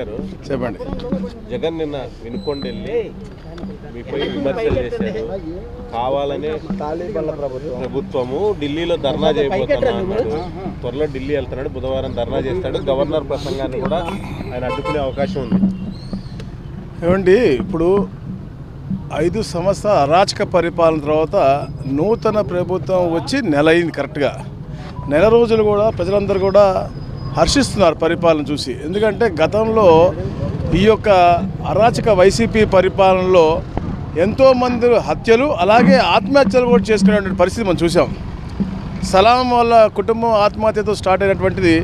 గారు చెప్పండి. జగన్ నిన్న వినుకొండ వెళ్ళి మీపై విమర్శలు చేశారు. కావాలనే ప్రభుత్వము ఢిల్లీలో ధర్నా చేయబోతున్నా అన్నాడు. త్వరలో ఢిల్లీ వెళ్తున్నాడు బుధవారం ధర్నా చేస్తాడు. గవర్నర్ ప్రసంగాన్ని కూడా ఆయన అడ్డుకునే అవకాశం ఉంది. ఏమండి ఇప్పుడు ఐదు సంవత్సరాల అరాచక పరిపాలన తర్వాత నూతన ప్రభుత్వం వచ్చి నెల అయింది కరెక్ట్గా. నెల రోజులు కూడా ప్రజలందరూ కూడా హర్షిస్తున్నారు పరిపాలన చూసి. ఎందుకంటే గతంలో ఈ యొక్క అరాచక వైసీపీ పరిపాలనలో ఎంతోమంది హత్యలు అలాగే ఆత్మహత్యలు కూడా చేసుకునేటువంటి పరిస్థితి మనం చూసాం. సలాం వల్ల కుటుంబం ఆత్మహత్యతో స్టార్ట్ అయినటువంటిది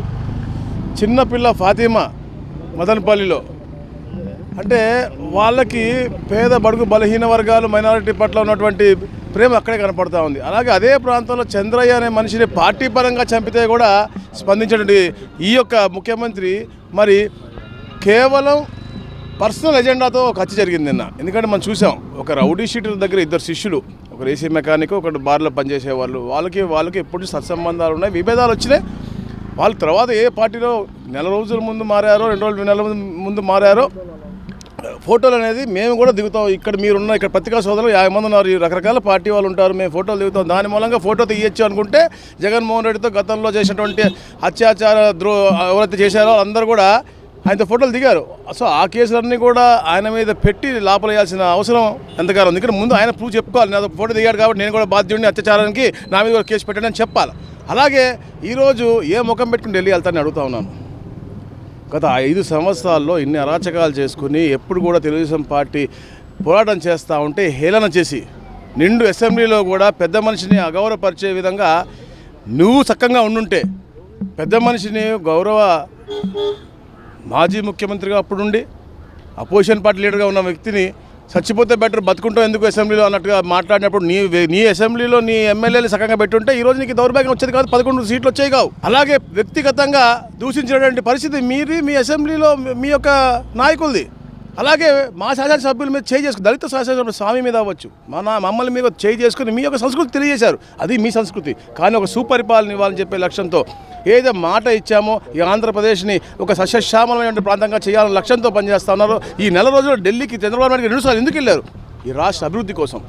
చిన్నపిల్ల ఫాతిమా మదనపల్లిలో. అంటే వాళ్ళకి పేద బడుగు బలహీన వర్గాలు మైనారిటీ పట్ల ఉన్నటువంటి ప్రేమ అక్కడే కనపడతా ఉంది. అలాగే అదే ప్రాంతంలో చంద్రయ్య అనే మనిషిని పార్టీ పరంగా చంపితే కూడా స్పందించినటువంటి ఈ యొక్క ముఖ్యమంత్రి మరి కేవలం పర్సనల్ ఎజెండాతో ఒక హత్య జరిగింది నిన్న. ఎందుకంటే మనం చూసాం ఒక రౌడీ షీటర్ దగ్గర ఇద్దరు శిష్యులు ఒక ఏసీ మెకానిక్ ఒకటి బార్లో పనిచేసే వాళ్ళు వాళ్ళకి వాళ్ళకి ఎప్పుడు సత్సంబంధాలు ఉన్నాయి విభేదాలు వచ్చినాయి. వాళ్ళ తర్వాత ఏ పార్టీలో నెల రోజుల ముందు మారారో రెండు రోజులు నెల ముందు మారారో ఫోటోలు అనేది మేము కూడా దిగుతాం. ఇక్కడ మీరున్న ఇక్కడ పత్రికా సోదరులు యాభై మంది ఉన్నారు. రకరకాల పార్టీ వాళ్ళు ఉంటారు. మేము ఫోటోలు దిగుతాం. దాని మూలంగా ఫోటో తీయచ్చు అనుకుంటే జగన్మోహన్ రెడ్డితో గతంలో చేసినటువంటి అత్యాచార ద్రో ఎవరైతే చేశారో అందరూ కూడా ఆయనతో ఫోటోలు దిగారు. సో ఆ కేసులన్నీ కూడా ఆయన మీద పెట్టి లోపలేయాల్సిన అవసరం ఎంతగానో ఉంది. ఇక్కడ ముందు ఆయన ప్రూవ్ చెప్పుకోవాలి. నేను ఫోటో దిగాడు కాబట్టి నేను కూడా బాధ్యుడిని అత్యాచారానికి నా మీద కూడా కేసు పెట్టాను అని చెప్పాలి. అలాగే ఈరోజు ఏ ముఖం పెట్టుకుని ఢిల్లీ వెళ్తానని అడుగుతా ఉన్నాను. గత ఐదు సంవత్సరాల్లో ఇన్ని అరాచకాలు చేసుకుని ఎప్పుడు కూడా తెలుగుదేశం పార్టీ పోరాటం చేస్తూ ఉంటే హేళన చేసి నిండు అసెంబ్లీలో కూడా పెద్ద మనిషిని అగౌరవపరిచే విధంగా నువ్వు చక్కగా ఉండుంటే పెద్ద మనిషిని గౌరవ మాజీ ముఖ్యమంత్రిగా అప్పుడుండి అపోజిషన్ పార్టీ లీడర్గా ఉన్న వ్యక్తిని చచ్చిపోతే బెటర్ బతుకుంటాం ఎందుకు అసెంబ్లీలో అన్నట్టుగా మాట్లాడినప్పుడు నీ నీ అసెంబ్లీలో నీ ఎమ్మెల్యేలు సకంగా పెట్టుంటే ఈ రోజు నీకు దౌర్భాగ్యం వచ్చేది కాదు పదకొండు సీట్లు వచ్చేవి కావు. అలాగే వ్యక్తిగతంగా దూషించినటువంటి పరిస్థితి మీది మీ అసెంబ్లీలో మీ- మీ యొక్క నాయకులది. అలాగే మా శాసనసభ్యుల మీద చేయి చేసుకుని దళిత శాసనసభ్యులు స్వామి మీద అవ్వచ్చు. మన మమ్మల్ని మీద చేయి చేసుకుని మీ యొక్క సంస్కృతి తెలియజేశారు. అది మీ సంస్కృతి. కానీ ఒక సుపరిపాలన ఇవ్వాలని చెప్పే లక్ష్యంతో ఏదో మాట ఇచ్చామో ఈ ఆంధ్రప్రదేశ్ని ఒక సస్యశ్యామలమైన ప్రాంతంగా చేయాలని లక్ష్యంతో పనిచేస్తా ఉన్నారు. ఈ నెల రోజులు ఢిల్లీకి చంద్రబాబు నాయుడు రెండుసార్లు ఎందుకు వెళ్ళారు? ఈ రాష్ట్ర అభివృద్ధి కోసం.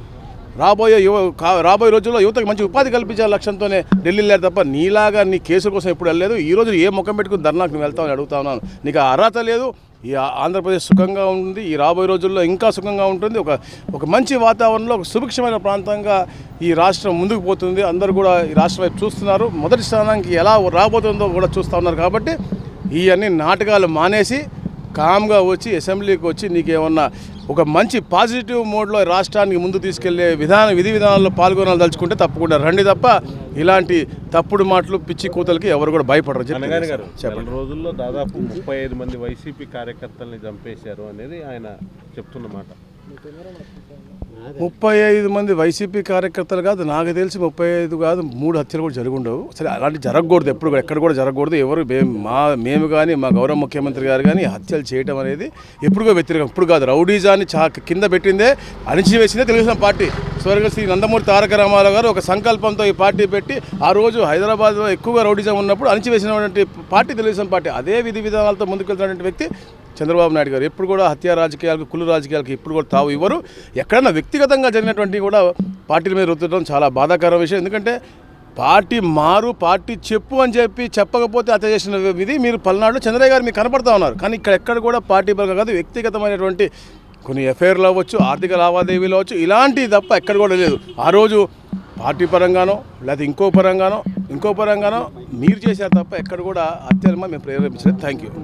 రాబోయే యువ రాబోయే రోజుల్లో యువతకు మంచి ఉపాధి కల్పించే లక్ష్యంతోనే ఢిల్లీ వెళ్ళారు తప్ప నీలాగా నీ కేసుల కోసం ఎప్పుడు వెళ్ళలేదు. ఈ రోజు ఏ ముఖం పెట్టుకుని ధర్నాకు నువ్వు వెళ్తావని అడుగుతా ఉన్నాను. నీకు అర్హత లేదు. ఈ ఆంధ్రప్రదేశ్ సుఖంగా ఉంది ఈ రాబోయే రోజుల్లో ఇంకా సుఖంగా ఉంటుంది. ఒక ఒక మంచి వాతావరణంలో ఒక సుభిక్షమైన ప్రాంతంగా ఈ రాష్ట్రం ముందుకు పోతుంది. అందరూ కూడా ఈ రాష్ట్రం వైపు చూస్తున్నారు. మొదటి స్థానానికి ఎలా రాబోతుందో కూడా చూస్తూ ఉన్నారు కాబట్టి ఇవన్నీ నాటకాలు మానేసి కామ్గా వచ్చి అసెంబ్లీకి వచ్చి నీకేమన్నా ఒక మంచి పాజిటివ్ మోడ్లో రాష్ట్రానికి ముందు తీసుకెళ్ళే విధాన విధి విధానాల్లో పాల్గొనాలి తలుచుకుంటే తప్పకుండా రండి తప్ప ఇలాంటి తప్పుడు మాటలు పిచ్చి కూతలకి ఎవరు కూడా భయపడరు. చెప్పండి. రోజుల్లో దాదాపు ముప్పై ఐదు మంది వైసీపీ కార్యకర్తల్ని చంపేశారు అనేది ఆయన చెప్తున్న మాట. ముప్పై ఐదు మంది వైసీపీ కార్యకర్తలు కాదు నాకు తెలిసి ముప్పై ఐదు కాదు మూడు హత్యలు కూడా జరుగుండవు. సరే అలాంటి జరగకూడదు ఎప్పుడు ఎక్కడ కూడా జరగకూడదు. ఎవరు మా మేము కానీ మా గౌరవ ముఖ్యమంత్రి గారు కానీ హత్యలు చేయడం అనేది ఎప్పుడుగా వ్యతిరేకం. ఇప్పుడు కాదు రౌడీజాన్ని చా కింద పెట్టిందే అణిచివేసిందే తెలుగుదేశం పార్టీ. స్వర్గశ్రీ నందమూరి తారక రామారావు గారు ఒక సంకల్పంతో ఈ పార్టీ పెట్టి ఆ రోజు హైదరాబాద్లో ఎక్కువగా రౌడీజం ఉన్నప్పుడు అణిచివేసినటువంటి పార్టీ తెలుగుదేశం పార్టీ. అదే విధి విధానాలతో ముందుకెళ్తున్నటువంటి వ్యక్తి చంద్రబాబు నాయుడు గారు ఎప్పుడు కూడా హత్యా రాజకీయాలకు కుళ్ళు రాజకీయాలకు ఇప్పుడు కూడా తావు ఇవ్వరు. ఎక్కడన్నా వ్యక్తిగతంగా జరిగినటువంటి కూడా పార్టీల మీద రుద్దడం చాలా బాధాకర విషయం. ఎందుకంటే పార్టీ మారు పార్టీ చెప్పు అని చెప్పి చెప్పకపోతే హత్య చేసిన ఇది మీరు పల్నాడులో చంద్రయ్య గారు మీకు కనపడతా ఉన్నారు. కానీ ఇక్కడ ఎక్కడ కూడా పార్టీ పరంగా కాదు వ్యక్తిగతమైనటువంటి కొన్ని ఎఫ్ఐఆర్లు అవ్వచ్చు ఆర్థిక లావాదేవీలు అవ్వచ్చు ఇలాంటివి తప్ప ఎక్కడ కూడా లేదు. ఆ రోజు పార్టీ పరంగానో లేకపోతే ఇంకో పరంగానో ఇంకో పరంగానో మీరు చేశారు తప్ప ఎక్కడ కూడా అత్యంత మేము ప్రేరేపించలేదు. Thank you